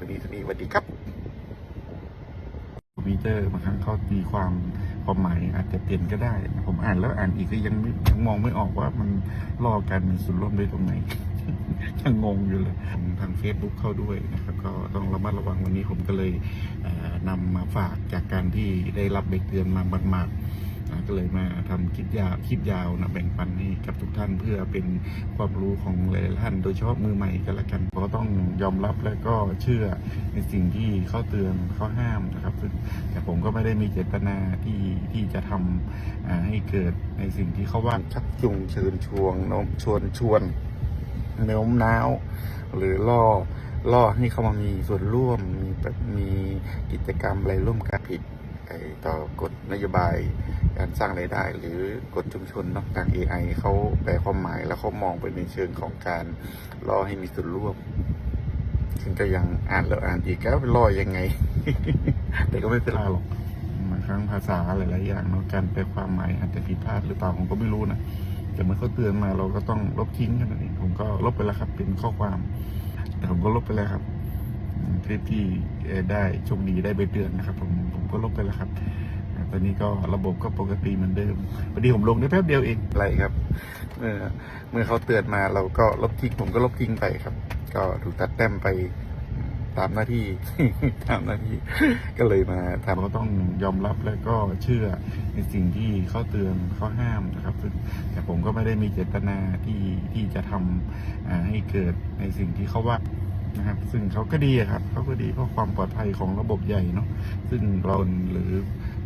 วันนี้ทีนี้สวัสดีครับคอมพิวเตอร์บางครั้งเขาตีความความหมายอาจจะเปลี่ยนก็ได้ ผมอ่านแล้วอ่านอีกก็ยังไม่ยังมองไม่ออกว่ามันล่อการมีส่วนร่วมได้ตรงไหน ยังงงอยู่เลยทาง Facebook เข้าด้วยนะครับ ก็ต้องระมัดระวังวันนี้ผมก็เลยเอ่อนำมาฝากจากการที่ได้รับใบเตือนมาบัดๆก็เลยมาทำคลิปยาวคลิปยาวนะแบ่งปันให้กับทุกท่านเพื่อเป็นความรู้ของหลายๆท่าน โดยเฉพาะมือใหม่กันละกันก็ต้องยอมรับและก็เชื่อในสิ่งที่เขาเตือนเขาห้ามนะครับแต่ผมก็ไม่ได้มีเจตนาที่ที่จะทำอ่าให้เกิดในสิ่งที่เขาว่าชักจูงเชิญชวนโน้มชวนชวน โน้มน้าวหรือล่อล่อให้เขามามีส่วนร่วมมีมีกิจกรรมอะไรร่วมกันผิดไอต่อกฎนโยบายการสร้างรายได้ หรือกฎชุมชนเนาะทาง AI เขาแปลความหมายแล้วเขามองไปในเชิงของการล่อให้มีส่วนร่วมซึ่งก็ยังอ่านแล้วอ่านอีกแล้วล่อยังไง แต่ก็ไม่เป็นไรหรอกบางครั้งภาษาหลายๆอย่างเนาะการแปลความหมายอาจจะผิดพลาดหรือเปล่าผมก็ไม่รู้นะ แต่เมื่อเขาเตือนมาเราก็ต้องลบทิ้งกันนั่นเองผมก็ลบไปแล้วครับเป็นข้อความ แต่ผมก็ลบไปแล้วครับอืมคลิปที่ได้โชคดีได้ใบเตือนนะครับ ผมผมก็ลบไปแล้วครับตอนนี้ก็ระบบก็ปกติเหมือนเดิมพอดีผมลงได้แป๊บเดียวเองไรครับ เมื่อเมื่อเขาเตือนมาเราก็ลบทิ้งผมก็ลบทิ้งไปครับ ก็ถูกตัดแต้มไป ตามหน้าที่ ตามหน้าที่ก็เลยมาทำก็ต้องยอมรับและก็เชื่อในสิ่งที่เขาเตือนเขาห้ามนะครับซึ่งแต่ผมก็ไม่ได้มีเจตนาที่ที่จะทำอ่าให้เกิดในสิ่งที่เขาว่านะครับซึ่งเขาก็ดีอะครับเขาก็ดีเพราะความปลอดภัยของระบบใหญ่เนาะซึ่งเราหรือ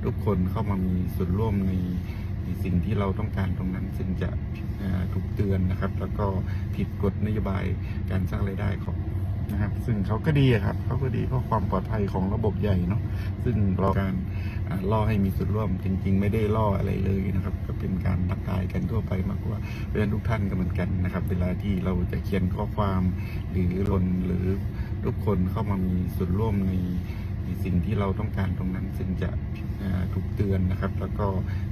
ทุกคนเข้ามามีส่วนร่วมในในสิ่งที่เราต้องการตรงนั้นซึ่งจะอ่าถูกเตือนนะครับ แล้วก็ผิดกฎนโยบายการสร้างรายได้ของ นะครับ ซึ่งเขาก็ดีครับเขาก็ดีเพราะความปลอดภัยของระบบใหญ่เนาะซึ่งเราการล่อให้มีส่วนร่วมจริง ๆ ไม่ได้ล่ออะไรเลยนะครับ ก็เป็นการทักทายกันทั่วไปมากกว่าเพราะฉะนั้นทุกท่านก็เหมือนกันนะครับ เวลาที่เราจะเขียนข้อความหรือลนหรือทุกคนเข้ามามีส่วนร่วมในสิ่งที่เราต้องการตรงนั้นซึ่งจะถูกเตือนนะครับ แล้วก็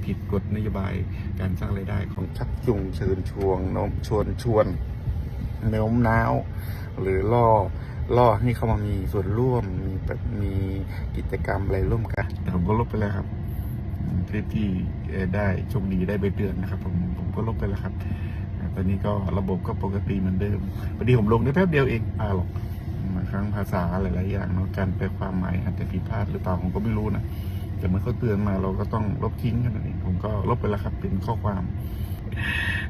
ผิดกฎนโยบายการสร้างรายได้ของชักจูงเชิญชวนโน้มชวนชวน โน้มน้าว หรือล่อล่อให้เขามามีส่วนร่วมมีแบบมีกิจกรรมอะไรร่วมกันแต่ผมก็ลบไปแล้วครับคลิปที่เอ่ได้โชคดีได้ใบเตือนนะครับ ผมผมก็ลบไปแล้วครับตอนนี้ก็ระบบก็ปกติเหมือนเดิมพอดีผมลงได้แป๊บเดียวเองอ่าหรอกบางครั้งภาษาหลายๆอย่างเนาะการแปลความหมายอาจจะผิดพลาดหรือเปล่าผมก็ไม่รู้นะแต่เมื่อเขาเตือนมาเราก็ต้องลบทิ้งกันนั่นเองผมก็ลบไปแล้วครับ เป็นข้อความ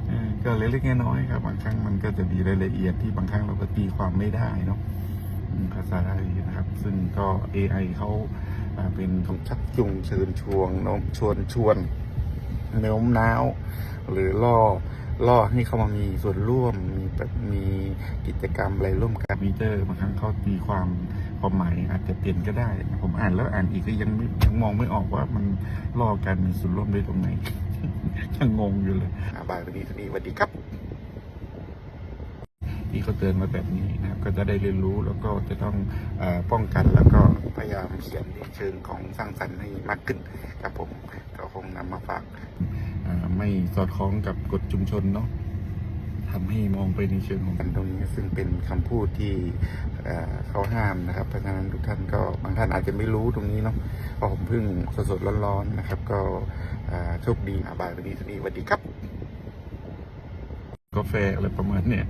อ ก็เล็กๆน้อยๆครับ บางครั้งมันก็จะมีรายละเอียดที่บางครั้งเราก็ตีความไม่ได้เนาะภาษาไทยนะครับ ซึ่งก็ AI เขาอ่าเป็นของชักจูงเชิญชวนโน้มชวนชวนโน้มน้าว หรือล่อล่อให้เขามามีส่วนร่วมมีมีกิจกรรมอะไรร่วมกันมิเตอร์บางครั้งเขาตีความความหมายอาจจะเปลี่ยนก็ได้ ผมอ่านแล้วอ่านอีกก็ยังยังมองไม่ออกว่ามันล่อการมีส่วนร่วมได้ตรงไหน ยังงงอยู่เลยอ่าบายวันนี้ทีนี้สวัสดีครับที่เขาเตือนมาแบบนี้นะครับ ก็จะได้เรียนรู้แล้วก็จะต้องเออป้องกันแล้วก็พยายามเขียนในเชิงของสร้างสรรค์ให้มากขึ้นครับผมก็คงนำมาฝากอ่าไม่สอดคล้องกับกฎชุมชนเนาะทำให้มองไปในเชิงของกันตรงนี้ซึ่งเป็นคำพูดที่เอ่อเขาห้ามนะครับ เพราะฉะนั้นทุกท่านก็บางท่านอาจจะไม่รู้ตรงนี้เนาะเพราะผมเพิ่งสดๆร้อนๆนะครับ ก็อ่า โชคดีอาบายวันนี้ทีนี้สวัสดีครับ กาแฟอะไรประมาณเนี้ย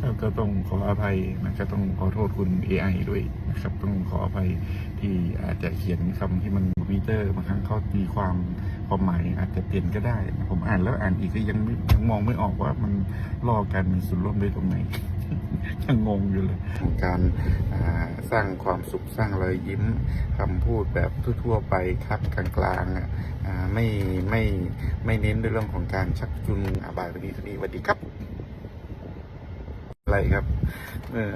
แล้วก็ต้องขออภัยนะก็ต้องขอโทษคุณ AI ด้วยนะครับ ต้องขออภัยที่อาจจะเขียนคำที่มันมิเตอร์บางครั้งเขาตีความความหมายอาจจะเปลี่ยนก็ได้ ผมอ่านแล้วอ่านอีกก็ยังยังมองไม่ออกว่ามันล่อการมีส่วนร่วมด้ตรงไหน ยังงงอยู่เลย การอ่าสร้างความสุขสร้างรอยยิ้มคำพูดแบบทั่วๆไปครับกลางๆอะอ่าไม่ไม่ไม่เน้นในเรื่องของการชักจูงอาบายวันนี้ทีนี้สวัสดีครับอะไรครับ เมื่อ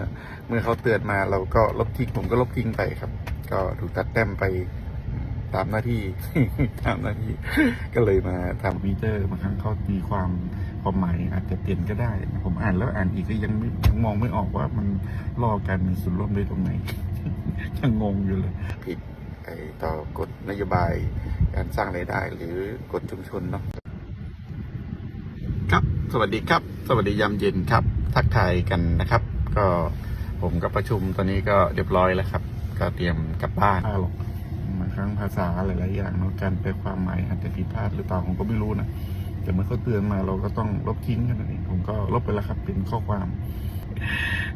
เมื่อเขาเตือนมาเราก็ลบทิ้งผมก็ลบทิ้งไปครับ ก็ถูกตัดแต้มไปตามหน้าที่ตามหน้าที่ก็เลยมาทำมิเตอร์บางครั้งเขาตีความ ความหมายอาจจะเปลี่ยนก็ได้ ผมอ่านแล้วอ่านอีกก็ยังไม่ยังมองไม่ออกว่ามันล่อการมีส่วนร่วมได้ตรงไหนยังงงอยู่เลย ผิดไอ้ต่อกฎนโยบายการสร้างรายได้หรือกฎชุมชนเนาะครับ สวัสดีครับ สวัสดียามเย็นครับ ทักทายกันนะครับ ก็ผมก็ประชุมตอนนี้ก็เรียบร้อยแล้วครับ ก็เตรียมกลับบ้านหรอกบางครั้งภาษาหลายๆอย่างเนาะการแปลความหมายอาจจะผิดพลาดหรือเปล่าผมก็ไม่รู้นะ แต่เมื่อเขาเตือนมาเราก็ต้องลบทิ้งกันนั่นเองผมก็ลบไปแล้วครับเป็นข้อความ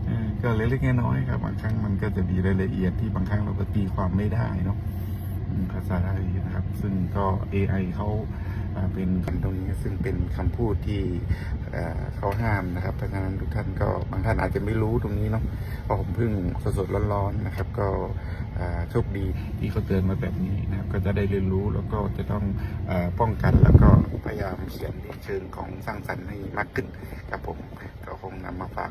เออก็เล็กๆน้อยๆครับ บางครั้งมันก็จะมีรายละเอียดที่บางครั้งเราก็ตีความไม่ได้เนาะภาษาไทยนะครับ ซึ่งก็ AI เขาอ่าเป็นคำตรงนี้ซึ่งเป็นคำพูดที่เขาห้ามนะครับ เพราะฉะนั้นทุกท่านก็บางท่านอาจจะไม่รู้ตรงนี้เนาะเพราะผมเพิ่งสดๆร้อนๆนะครับ ก็ โชคดีที่เขาเตือนมาแบบนี้นะครับก็จะได้เรียนรู้แล้วก็จะต้องอาป้องกันแล้วก็พยายามเขียนในเชิงของสร้างสรรค์ให้มากขึ้นครับผมก็คงนำมาฝาก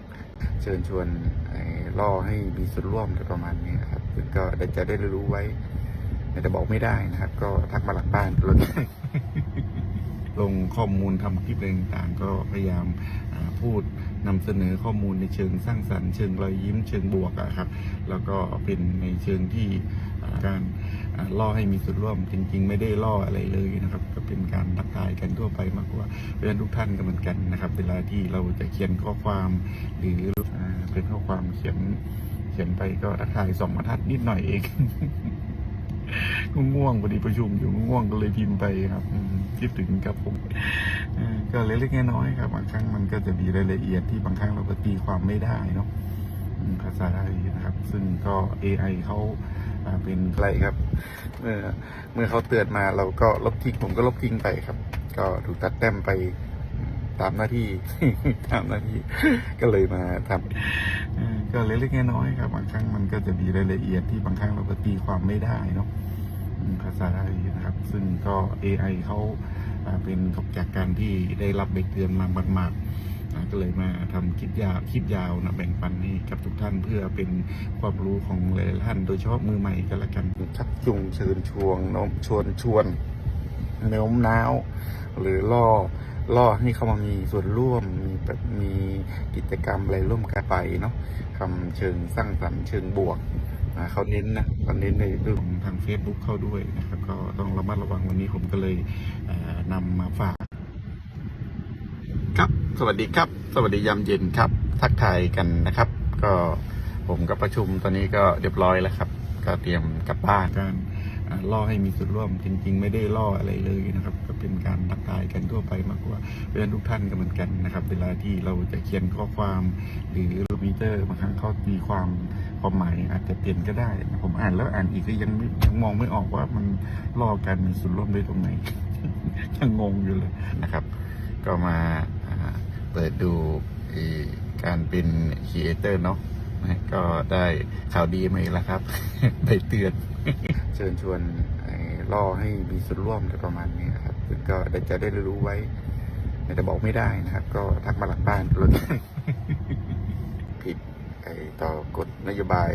เชิญชวนให้ล่อให้มีส่วนร่วมอะไรประมาณนี้ครับซึ่งก็ได้จะได้เรียนรู้ไว้แต่บอกไม่ได้นะครับ ก็ทักมาหลังบ้านก็แล้วกันลงข้อมูลทำคลิปอะไรต่างๆ ก็พยายามอ่าพูด นำเสนอข้อมูลในเชิงสร้างสรรค์เชิงรอยยิ้มเชิงบวกอะครับ แล้วก็เป็นในเชิงที่การล่อให้มีส่วนร่วมจริง ๆ ไม่ได้ล่ออะไรเลยนะครับ ก็เป็นการทักทายกันทั่วไปมากกว่าเพราะฉะนั้นทุกท่านก็เหมือนกันนะครับ เวลาที่เราจะเขียนข้อความหรืออเป็นข้อความเขียนเขียนไปก็ทักทายสองบรรทัดนิดหน่อยเอง ง่วงพอดีประชุมอยู่ง่วงก็เลยพิมพ์ไปครับคิดถึงกับผมก็เล็กๆน้อยๆครับบางครั้งมันก็จะมีรายละเอียดที่บางครั้งเราก็ตีความไม่ได้เนาะภาษาไทยนะครับ ซึ่งก็ AI เขาอ่าเป็นไรครับเมื่อเมื่อเขาเตือนมาเราก็ลบทิ้งผมก็ลบทิ้งไปครับ ก็ถูกตัดแต้มไปตามหน้าที่ตามหน้าที่ก็เลยมาทำ ก็เล็กๆน้อยๆครับบางครั้งมันก็จะมีรายละเอียดที่บางครั้งเราก็ตีความไม่ได้เนาะภาษาไทยนะครับ ซึ่งก็ AI เขาอ่าเป็นจากการที่ได้รับใบเตือนมามากๆอ่าก็เลยมาทำคลิปยาวคลิปยาวนะแบ่งปันให้กับทุกท่านเพื่อเป็นความรู้ของหลายๆท่าน โดยเฉพาะมือใหม่ก็แล้วกันชักจูงเชิญชวนโน้มชวนชวนโน้มน้าว หรือล่อล่อให้เขามามีส่วนร่วม มีกิจกรรมอะไรร่วมกันไปเนาะคำเชิงสร้างสรรค์เชิงบวกอ่าเขาเน้นนะเขาเน้นในเรื่องของทาง Facebook เข้าด้วยนะครับก็ต้องระมัดระวังวันนี้ผมก็เลยเอ่อนำมาฝากครับ สวัสดีครับ สวัสดียามเย็นครับ ทักทายกันนะครับ ก็ผมก็ประชุมตอนนี้ก็เรียบร้อยแล้วครับ ก็เตรียมกลับบ้านการอ่า ล่อให้มีส่วนร่วมจริง ๆ ไม่ได้ล่ออะไรเลยนะครับ ก็เป็นการทักทายกันทั่วไปมากกว่าเพราะฉะนั้นทุกท่านก็เหมือนกันนะครับ เวลาที่เราจะเขียนข้อความ หรือรูมิเตอร์บางครั้งเขาตีความความหมายอาจจะเปลี่ยนก็ได้ ผมอ่านแล้วอ่านอีกก็ยังไม่ยังมองไม่ออกว่ามันล่อการมีส่วนร่วมได้ตรงไหนยังงงอยู่เลยนะครับ ก็มาเปิดดูการเป็นครีเอเตอร์เนาะนะก็ได้ข่าวดีมาอีกแล้วครับไปเตือน เชิญชวนล่อให้มีส่วนร่วมอะไรประมาณนี้ครับซึ่งก็จะได้รู้ไว้แต่บอกไม่ได้นะครับ ก็ทักมาหลังบ้านก็แล้วกันผิดต่อกฎนโยบาย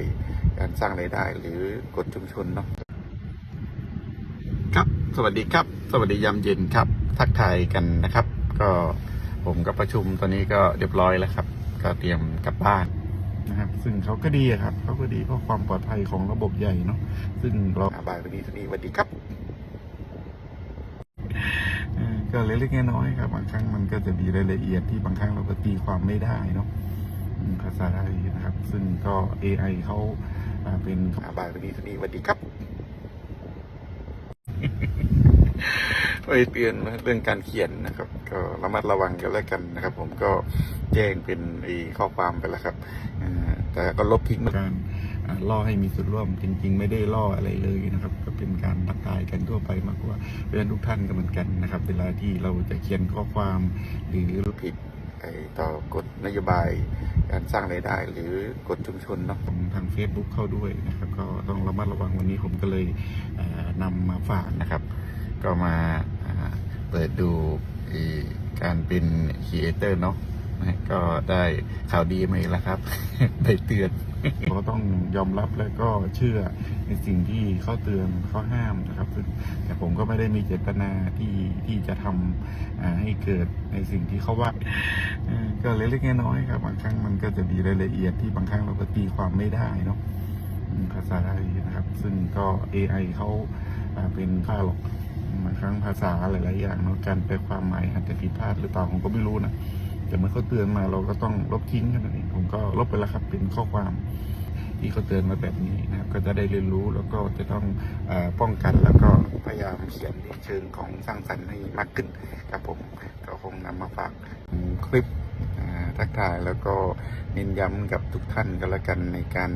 การสร้างรายได้หรือกฎชุมชนเนาะครับ สวัสดีครับ สวัสดียามเย็นครับ ทักทายกันนะครับ ก็ผมก็ประชุมตอนนี้ก็เรียบร้อยแล้วครับ ก็เตรียมกลับบ้าน นะครับ ซึ่งเขาก็ดีอะครับเขาก็ดีเพราะความปลอดภัยของระบบใหญ่เนาะซึ่งเราบายวันนี้สวัสดีสวัสดีครับเออก็เล็กๆน้อยๆครับบางครั้งมันก็จะมีรายละเอียดที่บางครั้งเราก็ตีความไม่ได้เนาะอืมภาษาไทยนะครับ ซึ่งก็ AI เขาอ่าเป็นบายวันนี้สวัสดีสวัสดีครับ ไปเตือนนะเรื่องการเขียนนะครับ ก็ระมัดระวังกันแล้วกันนะครับ ผมก็แจ้งเป็นไอ้ข้อความไปแล้วครับอ่าแต่ก็ลบทิ้งเหมือนกันอ่าล่อให้มีส่วนร่วมจริง ๆ ไม่ได้ล่ออะไรเลยนะครับ ก็เป็นการทักทายกันทั่วไปมากกว่าเพราะฉะนั้นทุกท่านก็เหมือนกันนะครับ เวลาที่เราจะเขียนข้อความหรือผิดไอ้ต่อกฎนโยบายการสร้างรายได้หรือกฎชุมชนเนาะของทาง Facebook เข้าด้วยนะครับ ก็ต้องระมัดระวังวันนี้ผมก็เลยเอ่อนำมาฝากนะครับ ก็มาเปิดดูการเป็นครีเอเตอร์เนาะก็ได้ข่าวดีมาอีกแล้วครับไปเตือนก็ต้องยอมรับและก็เชื่อในสิ่งที่เขาเตือนเขาห้ามนะครับ แต่ผมก็ไม่ได้มีเจตนาที่ที่จะทำอ่าให้เกิดในสิ่งที่เขาว่าเออก็เล็กๆน้อยๆครับบางครั้งมันก็จะมีรายละเอียดที่บางครั้งเราก็ตีความไม่ได้เนาะภาษาไทยนะครับ ซึ่งก็ AI เขาอ่าเป็นค่าหลอก บางครั้งภาษาหลายๆอย่างเนาะการแปลความหมายอาจจะผิดพลาดหรือเปล่าผมก็ไม่รู้นะแต่เมื่อเขาเตือนมาเราก็ต้องลบทิ้งกันนั่นเองผมก็ลบไปแล้วครับเป็นข้อความที่เขาเตือนมาแบบนี้นะครับก็จะได้เรียนรู้แล้วก็จะต้องอป้องกันแล้วก็พยายามเขียนในเชิงของสร้างสรรค์ให้มากขึ้นครับผมก็คงนำมาฝากคลิปทักทายแล้วก็เน้นย้ำกับทุกท่านก็แล้วกันในการ